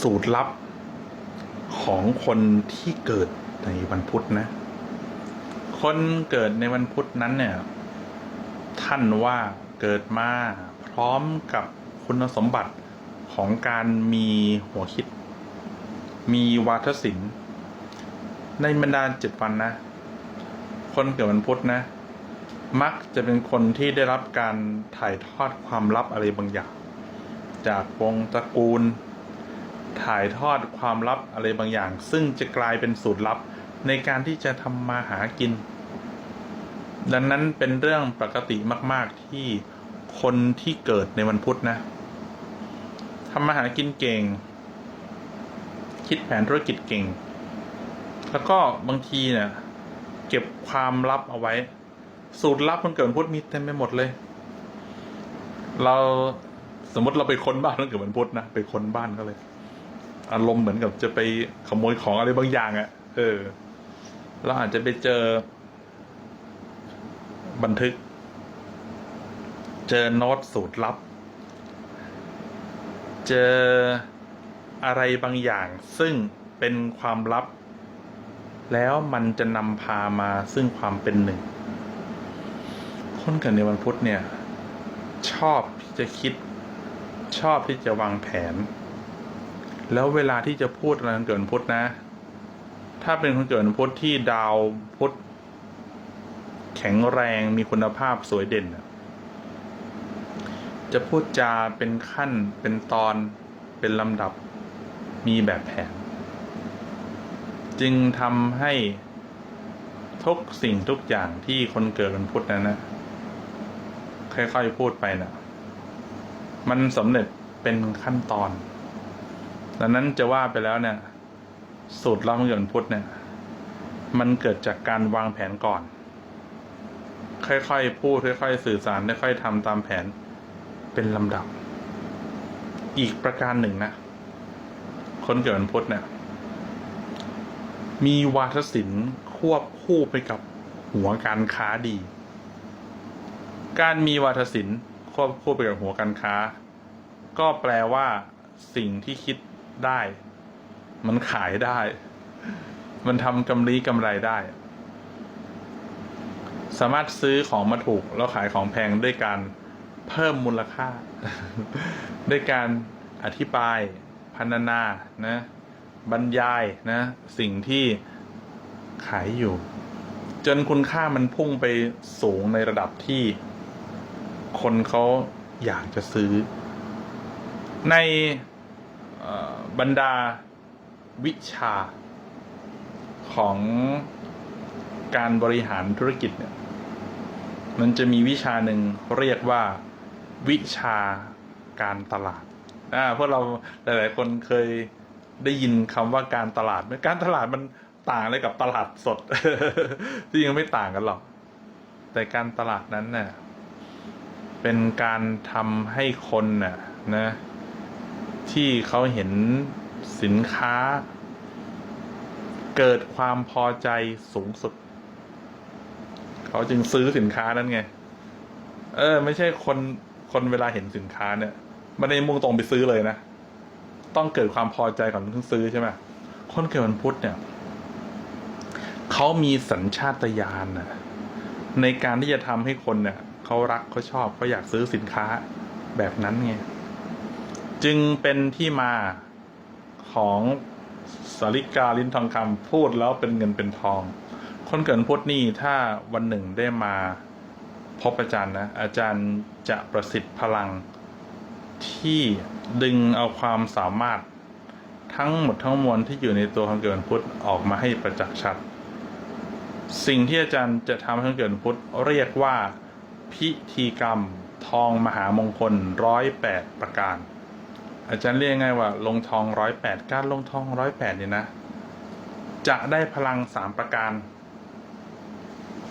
สูตรลับของคนที่เกิดในวันพุธนะ คนเกิดในวันพุธนั้นเนี่ย ท่านว่าเกิดมาพร้อมกับคุณสมบัติของการมีหัวคิด มีวาทศิลป์ ในบรรดาเจ็ดวันนะ คนเกิดวันพุธนะ มักจะเป็นคนที่ได้รับการถ่ายทอดความลับอะไรบางอย่าง จากวงตระกูล ถ่ายทอดความลับอะไรบางอย่าง ซึ่งจะกลายเป็นสูตรลับในการที่จะทำมาหากิน ดังนั้นเป็นเรื่องปกติมาก ๆ ที่คนที่เกิดในวันพุธนะทำมาหากินเก่ง คิดแผนธุรกิจเก่ง แล้วก็บางทีเนี่ยเก็บความลับเอาไว้ สูตรลับคนเกิดวันพุธมีเต็มไปหมดเลย เราสมมติเราไปค้นบ้านคนเกิดวันพุธนะไปค้นบ้านเขาเลย อารมณ์เหมือนกับจะไปขโมยของอะไรบางอย่างอะ่ะ เออ เราอาจจะไปเจอ บันทึก เจอโน้ตสูตรลับ เจออะไรบางอย่าง ซึ่งเป็นความลับ แล้วมันจะนำพามาซึ่งความเป็นหนึ่ง คนเกิดในวันพุธเนี่ย ชอบที่จะคิด ชอบที่จะวางแผน แล้วเวลาที่จะพูดอะไรเกิดวันพุธนะ ถ้าเป็นคนเกิดวันพุธที่ดาวพุธแข็งแรงมีคุณภาพสวยเด่น จะพูดจาเป็นขั้นเป็นตอนเป็นลำดับมีแบบแผน จึงทำให้ทุกสิ่งทุกอย่างที่คนเกิดวันพุธนั้นนะค่อยๆพูดไปนะมันสำเร็จเป็นขั้นตอน ดังนั้นจะว่าไปแล้วเนี่ย สูตรลับของเกิดวันพุธเนี่ย มันเกิดจากการวางแผนก่อน ค่อยๆพูดค่อยๆสื่อสารค่อยๆทำตามแผนเป็นลำดับ อีกประการหนึ่งนะคนเกิดวันพุธเนี่ย มีวาทศิลป์ควบคู่ไปกับหัวการค้าดี การมีวาทศิลป์ควบคู่ไปกับหัวการค้า ก็แปลว่าสิ่งที่คิด ได้ มันขายได้ มันทำกำไรกำไรได้ สามารถซื้อของมาถูกแล้วขายของแพงด้วยการเพิ่มมูลค่า ด้วยการอธิบายพันนานะ บรรยายนะ สิ่งที่ขายอยู่ จนคุณค่ามันพุ่งไปสูงในระดับที่ คนเขาอยากจะซื้อ ในเบรรดาวิชาของการบริหารธุรกิจเนี่ยมันจะมีวิชาหนึ่งเรียกว่าวิชาการตลาดอ่าพวกเราหลาย ๆ คนเคยได้ยินคำว่าการตลาดการตลาดมันต่างอะไรกับตลาดสดที่ยังไม่ต่างกันหรอก แต่การตลาดนั้นเน่ะเป็นการทำให้คนน่ะนะ ที่เขาเห็นสินค้า เกิดความพอใจสูงสุด เขาจึงซื้อสินค้านั้นไง เออ ไม่ใช่คนคนเวลาเห็นสินค้าเนี่ยไม่ได้มุ่งตรงไปซื้อเลยนะ ต้องเกิดความพอใจก่อนถึงซื้อใช่ไหมคนเกิดวันพุธเนี่ยเขามีสัญชาตญาณนะในการที่จะทำให้คนเนี่ยเขารักเขาชอบเขาอยากซื้อสินค้าแบบนั้นไง จึงเป็นที่มาของสาริกาลิ้นทองคำพูดแล้วเป็นเงินเป็นทอง คนเกิดพุธนี่ถ้าวันหนึ่งได้มาพบอาจารย์นะ อาจารย์จะประสิทธิ์พลังที่ดึงเอาความสามารถทั้งหมดทั้งมวลที่อยู่ในตัวคนเกิดพุทธออกมาให้ประจักษ์ชัด สิ่งที่อาจารย์จะทำให้คนเกิดพุทธเรียกว่าพิธีกรรมทองมหามงคลร้อยแปดประการ อาจารย์เรียกง่ายว่า ลงทองร้อยแปดการลงทองร้อยแปดเนี่ยนะ จะได้พลังสามประการ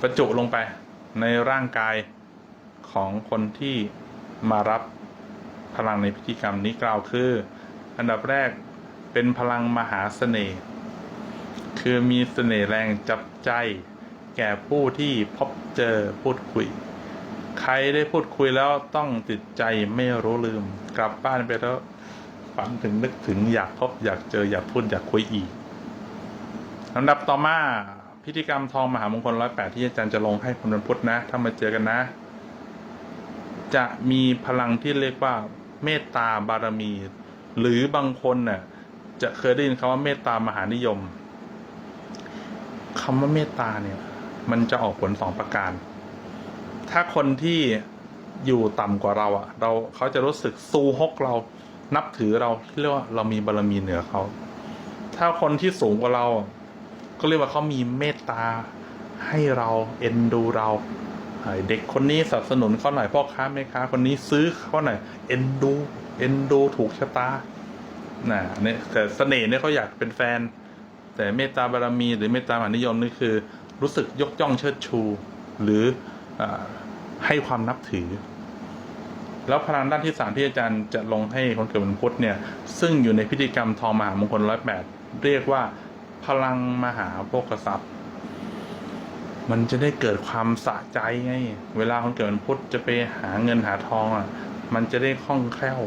ประจุลงไปในร่างกายของคนที่มารับพลังในพิธีกรรมนี้กล่าวคือ อันดับแรกเป็นพลังมหาเสน่ห์คือมีเสน่ห์แรงจับใจ แก่ผู้ที่พบเจอพูดคุย ใครได้พูดคุยแล้วต้องติดใจไม่รู้ลืม กลับบ้านไปแล้วฝันถึงนึกถึงอยากพบอยากเจออยากพูดอยากคุยอีกลำดับต่อมาพิธีกรรมทองมหามงคลร้อยแปดที่อาจารย์จะลงให้คนวันพุธนะ ถ้ามาเจอกันนะ จะมีพลังที่เรียกว่าเมตตาบารมี หรือบางคนน่ะจะเคยได้ยินคำว่าเมตตามหานิยมคำว่าเมตตาเนี่ย มันจะออกผลสองประการ ถ้าคนที่อยู่ต่ำกว่าเราอะเราเขาจะรู้สึกซูฮกเรานับถือเราเรียกว่าเรามีบารมีเหนือเขา ถ้าคนที่สูงกว่าเรา ก็เรียกว่าเขามีเมตตาให้เราเอ็นดูเราเด็กคนนี้สนับสนุนเขาหน่อยพ่อค้าแม่ค้าคนนี้ซื้อเขาหน่อยเอ็นดู เอ็นดูถูกชะตาน่ะเนี่ยแต่เสน่ห์เนี่ยเขาอยากเป็นแฟน แต่เมตตาบารมีหรือเมตตามหานิยมนี่คือ รู้สึกยกย่องเชิดชู หรือ ให้ความนับถือ แล้วพลังด้านที่สามที่อาจารย์จะลงให้คนเกิดวันพุธเนี่ย ซึ่งอยู่ในพิธีกรรมทองมหามงคลร้อยแปดเรียกว่า พลังมหาโภคทรัพย์ มันจะได้เกิดความสะใจไง เวลาคนเกิดวันพุธจะไปหาเงินหาทองอะ มันจะได้คล่องแคล่ว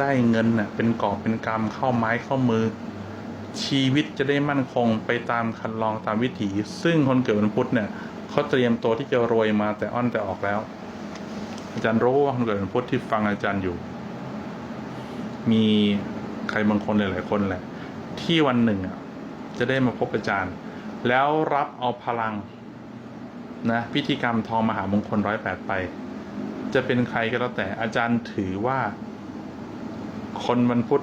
ได้เงินอะ เป็นกอบเป็นกำเข้าไม้เข้ามือชีวิตจะได้มั่นคงไปตามคันลองตามวิถี ซึ่งคนเกิดวันพุธเนี่ย เขาเตรียมตัวที่จะรวยมาแต่อ้อนแต่ออกแล้ว อาจารย์รู้ว่าคนเกิดวันพุธที่ฟังอาจารย์อยู่ มีใครบางคนหลายๆคนแหละ ที่วันหนึ่งอะจะได้มาพบอาจารย์ แล้วรับเอาพลังนะพิธีกรรมทองมหามงคลร้อยแปดไป จะเป็นใครก็แล้วแต่อาจารย์ถือว่า คนวันพุธ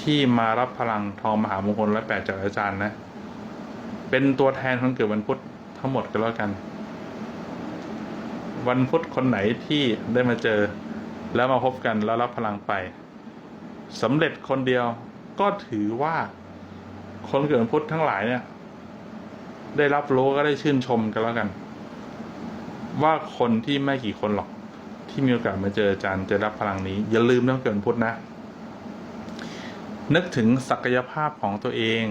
ที่มารับพลังทองมหามงคลร้อยแปดจากอาจารย์นะ เป็นตัวแทนคนเกิดวันพุธ ทั้งหมดก็แล้วกัน วันพุธคนไหนที่ได้มาเจอ แล้วมาพบกันแล้วรับพลังไปสำเร็จคนเดียวก็ถือว่าคนเกิดวันพุธทั้งหลายเนี่ย ได้รับรู้ก็ได้ชื่นชมกันแล้วกัน ว่าคนที่ไม่กี่คนหรอก ที่มีโอกาสมาเจออาจารย์จะรับพลังนี้ อย่าลืมนะเกิดวันพุธนะ นึกถึงศักยภาพของตัวเอง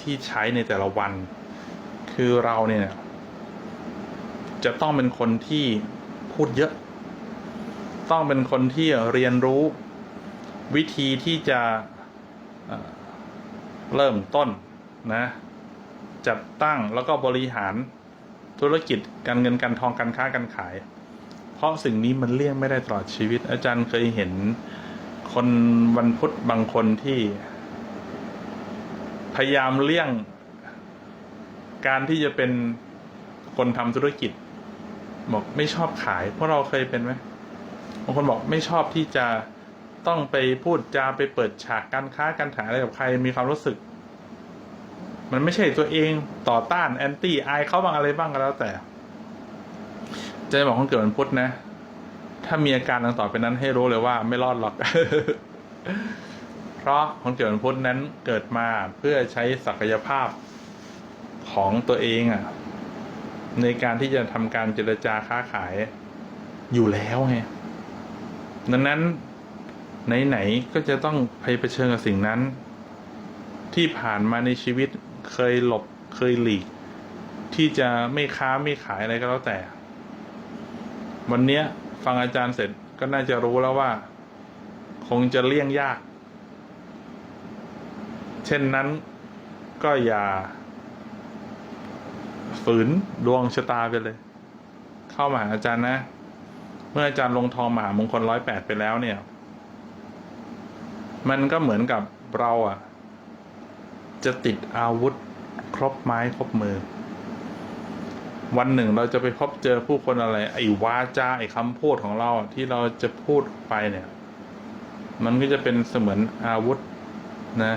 ที่ใช้ในแต่ละวัน คือเราเนี่ย จะต้องเป็นคนที่พูดเยอะ ต้องเป็นคนที่เรียนรู้วิธีที่จะเริ่มต้นนะ จัดตั้งแล้วก็บริหารธุรกิจการเงินการทองการค้าการขาย เพราะสิ่งนี้มันเลี่ยงไม่ได้ตลอดชีวิต อาจารย์เคยเห็นคนวันพุธบางคนที่ พยายามเลี่ยง การที่จะเป็นคนทำธุรกิจ บอกไม่ชอบขาย เพราะเราเคยเป็นไหมบางคนบอกไม่ชอบที่จะต้องไปพูดจาไปเปิดฉากการค้าการขายอะไรกับใครมีความรู้สึก มันไม่ใช่ตัวเองต่อต้านแอนตี้อายเขาบ้างอะไรบ้างก็แล้วแต่จะบอกคนเกิดวันพุธนะ ถ้ามีอาการดังต่อไปนั้นให้รู้เลยว่าไม่รอดหรอก เพราะคนเกิดวันพุธนั้นเกิดมาเพื่อใช้ศักยภาพของตัวเองอะ่ะ ในการที่จะทำการเจรจาค้าขายอยู่แล้วไงดังนั้นไหนๆก็จะต้องไปเผชิญกับสิ่งนั้น ที่ผ่านมาในชีวิตเคยหลบเคยหลีก ที่จะไม่ค้าไม่ขายอะไรก็แล้วแต่ วันเนี้ย ฟังอาจารย์เสร็จก็น่าจะรู้แล้วว่า คงจะเลี่ยงยาก เช่นนั้นก็อย่า ฝืนดวงชะตาไปเลย เข้ามาหาอาจารย์นะ เมื่ออาจารย์ลงทองมหามงคลร้อยแปดไปแล้วเนี่ย มันก็เหมือนกับเราอะ จะติดอาวุธครบไม้ครบมือ วันหนึ่งเราจะไปพบเจอผู้คนอะไร ไอ้วาจาไอ้คำพูดของเราที่เราจะพูดไปเนี่ย มันก็จะเป็นเสมือนอาวุธนะ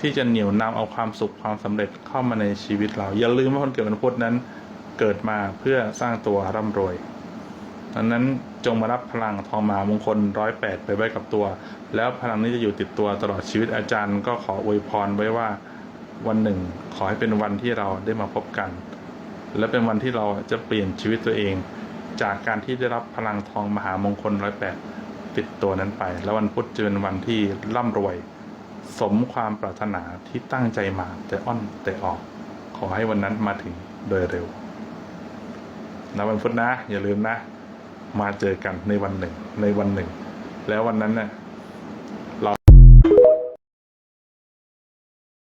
ที่จะเหนี่ยวนำเอาความสุขความสำเร็จเข้ามาในชีวิตเรา อย่าลืมว่าคนเกิดวันพุธนั้นเกิดมาเพื่อสร้างตัวร่ำรวยดังนั้นจงมารับพลังทองมหามงคลร้อยแปดไปไว้กับตัว แล้วพลังนี้จะอยู่ติดตัวตลอดชีวิตอาจารย์ ก็ขออวยพรไว้ว่าวันหนึ่ง ขอให้เป็นวันที่เราได้มาพบกัน และเป็นวันที่เราจะเปลี่ยนชีวิตตัวเอง จากการที่ได้รับพลังทองมหามงคลร้อยแปดติดตัวนั้นไป แล้ววันพุธจะเป็นวันที่ร่ำรวย สมความปรารถนาที่ตั้งใจมาแต่อ้อนแต่ออก ขอให้วันนั้นมาถึงโดยเร็วนะวันพุธนะ อย่าลืมนะ มาเจอกันในวันหนึ่ง ในวันหนึ่ง แล้ววันนั้นนะ่ะ